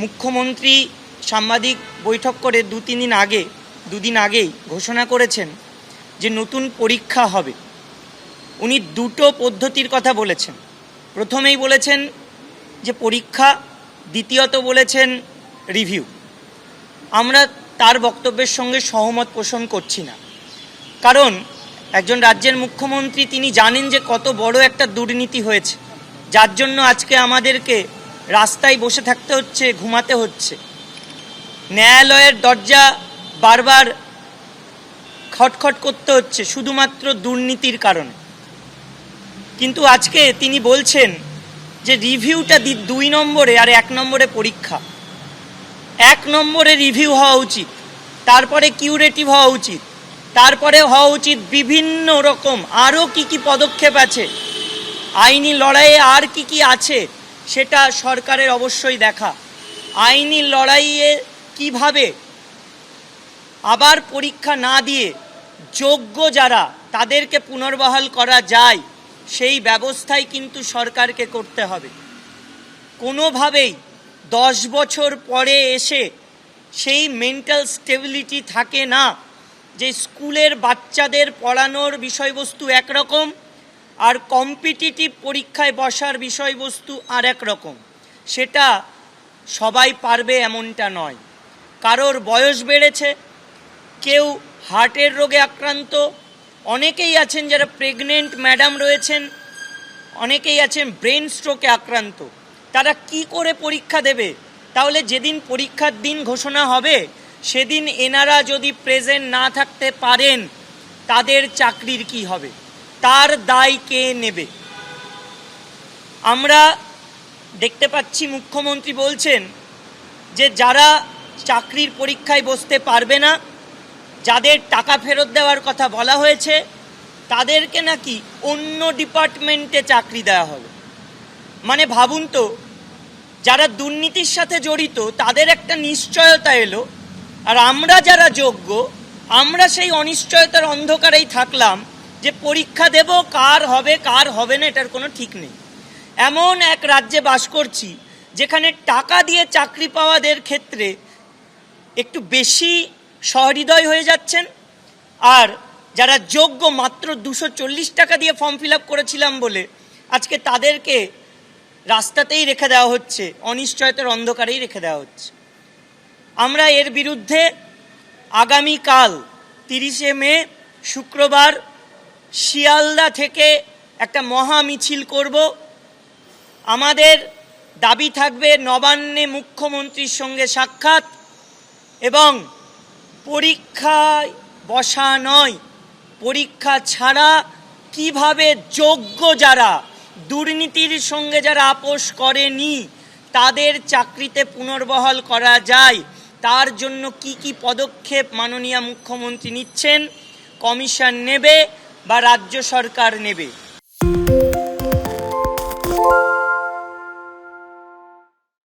মুখ্যমন্ত্রী সাংবাদিক বৈঠক করে দু তিন দিন আগে দুদিন আগেই ঘোষণা করেছেন যে নতুন পরীক্ষা হবে। উনি দুটো পদ্ধতির কথা বলেছেন। প্রথমেই বলেছেন যে পরীক্ষা, দ্বিতীয়ত বলেছেন রিভিউ। আমরা তার বক্তব্যের সঙ্গে সহমত পোষণ করছি না। কারণ একজন রাজ্যের মুখ্যমন্ত্রী, তিনি জানেন যে কত বড় একটা দুর্নীতি হয়েছে। যার জন্য আজকে আমাদেরকে রাস্তায় বসে থাকতে হচ্ছে, ঘুমাতে হচ্ছে। ন্যায়ালয়ের দরজা বারবার খটখট করতে হচ্ছে, শুধুমাত্র দুর্নীতির কারণে। কিন্তু আজকে তিনি বলছেন যে, রিভিউটা দি- দুই নম্বরে আর এক নম্বরে পরীক্ষা। এক নম্বরে রিভিউ হওয়া উচিত, তারপরে কিউরেটিভ হওয়া উচিত, তারপরে হওয়া উচিত বিভিন্ন রকম আরও কি কি পদক্ষেপ আছে, আইনি লড়াইয়ে আর কি কি আছে সেটা সরকারের অবশ্যই দেখা। আইনি লড়াইয়ে কীভাবে আবার পরীক্ষা না দিয়ে যোগ্য যারা তাদেরকে পুনর্বহাল করা যায়, সেই ব্যবস্থাই কিন্তু সরকারকে করতে হবে। কোনোভাবেই দশ বছর পরে এসে সেই মেন্টাল স্টেবিলিটি থাকে না যে স্কুলের বাচ্চাদের পড়ানোর বিষয়বস্তু একরকম আর কম্পিটিটিভ পরীক্ষায় বসার বিষয়বস্তু আর এক রকম। সেটা সবাই পারবে এমনটা নয়। কারোর বয়স বেড়েছে, কেউ হার্টের রোগে আক্রান্ত, অনেকেই আছেন যারা প্রেগনেন্ট ম্যাডাম রয়েছেন, অনেকেই আছেন ব্রেন স্ট্রোকে আক্রান্ত। তারা কি করে পরীক্ষা দেবে? তাহলে যেদিন পরীক্ষার দিন ঘোষণা হবে, সেদিন এনারা যদি প্রেজেন্ট না থাকতে পারেন, তাদের চাকরির কি হবে? তার দায় কে নেবে? আমরা দেখতে পাচ্ছি মুখ্যমন্ত্রী বলছেন যে যারা চাকরির পরীক্ষায় বসতে পারবে না, যাদের টাকা ফেরত দেওয়ার কথা বলা হয়েছে, তাদেরকে নাকি অন্য ডিপার্টমেন্টে চাকরি দেওয়া হবে। মানে ভাবুন তো, যারা দুর্নীতির সাথে জড়িত, তাদের একটা নিশ্চয়তা এলো, আর আমরা যারা যোগ্য, আমরা সেই অনিশ্চয়তার অন্ধকারেই থাকলাম যে পরীক্ষা দেব, কার হবে কার হবে না, এটার কোনো ঠিক নেই। এমন এক রাজ্যে বাস করছি, যেখানে টাকা দিয়ে চাকরি পাওয়াদের ক্ষেত্রে একটু বেশি সহৃদয় হয়ে যাচ্ছেন, আর যারা যোগ্য মাত্র দুশো টাকা দিয়ে ফর্ম ফিল করেছিলাম বলে আজকে তাদেরকে রাস্তাতেই রেখে দেওয়া হচ্ছে, অনিশ্চয়তার অন্ধকারেই রেখে দেওয়া হচ্ছে। আমরা এর বিরুদ্ধে আগামীকাল তিরিশে মে, শুক্রবার শিয়ালদা থেকে একটা মহা মিছিল করব। আমাদের দাবি থাকবে নবান্নে মুখ্যমন্ত্রীর সঙ্গে সাক্ষাৎ এবং পরীক্ষায় বসা নয়, পরীক্ষা ছাড়া কীভাবে যোগ্য যারা, দুর্নীতির সঙ্গে যারা আপোষ করেনি, তাদের চাকরিতে পুনর্বহাল করা যায়, তার জন্য কি কি পদক্ষেপ মাননীয় মুখ্যমন্ত্রী নিচ্ছেন, কমিশন নেবে বা রাজ্য সরকার নেবে।